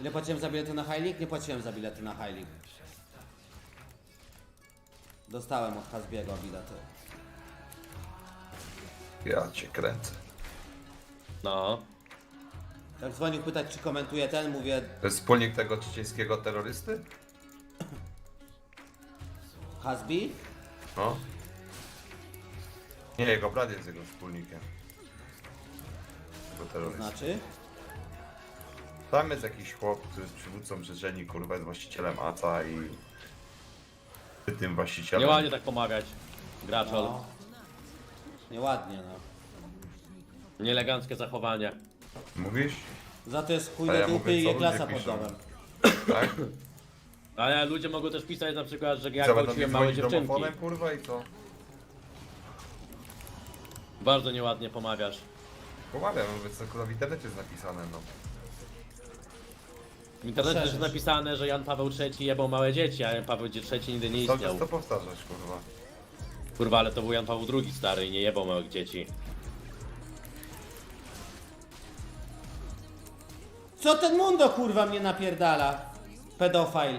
Ile płaciłem za bilety na High? Nie płaciłem za bilety na High. Dostałem od Hasbiego bilety. Ja cię kręcę. No. Jak dzwonił pytać, czy komentuje ten, mówię To jest wspólnik tego czeczeńskiego terrorysty? Hasbi? No. Nie, jego brat jest jego wspólnikiem. Tego terrorysty. Znaczy? Tam jest jakiś chłop, który jest przywódcą Czeczeni, kurwa, jest właścicielem ACA i... tym właścicielem... Nieładnie tak pomawiać. Graczol. No. Nieładnie, no. Nieeleganckie zachowanie. Mówisz? Za to jest chuj A do ja dupy mówię, i co klasa ludzie pod piszą. domem. Tak? Ale ludzie mogą też pisać na przykład, że ja Co, będą mi gwałciłem małe dzwonić dziewczynki. domofonem, kurwa, i co? Bardzo nieładnie pomawiasz. Pomawiam, mówię, co kurwa w internecie jest napisane, no. W internecie też Poszerzyć. jest napisane, że Jan Paweł III jebał małe dzieci, a Jan Paweł III nigdy nie Cały istniał. czas to powtarzasz, kurwa. Kurwa, ale to był Jan Paweł II stary i nie jebał małych dzieci. Co ten mundo kurwa mnie napierdala? Pedofil.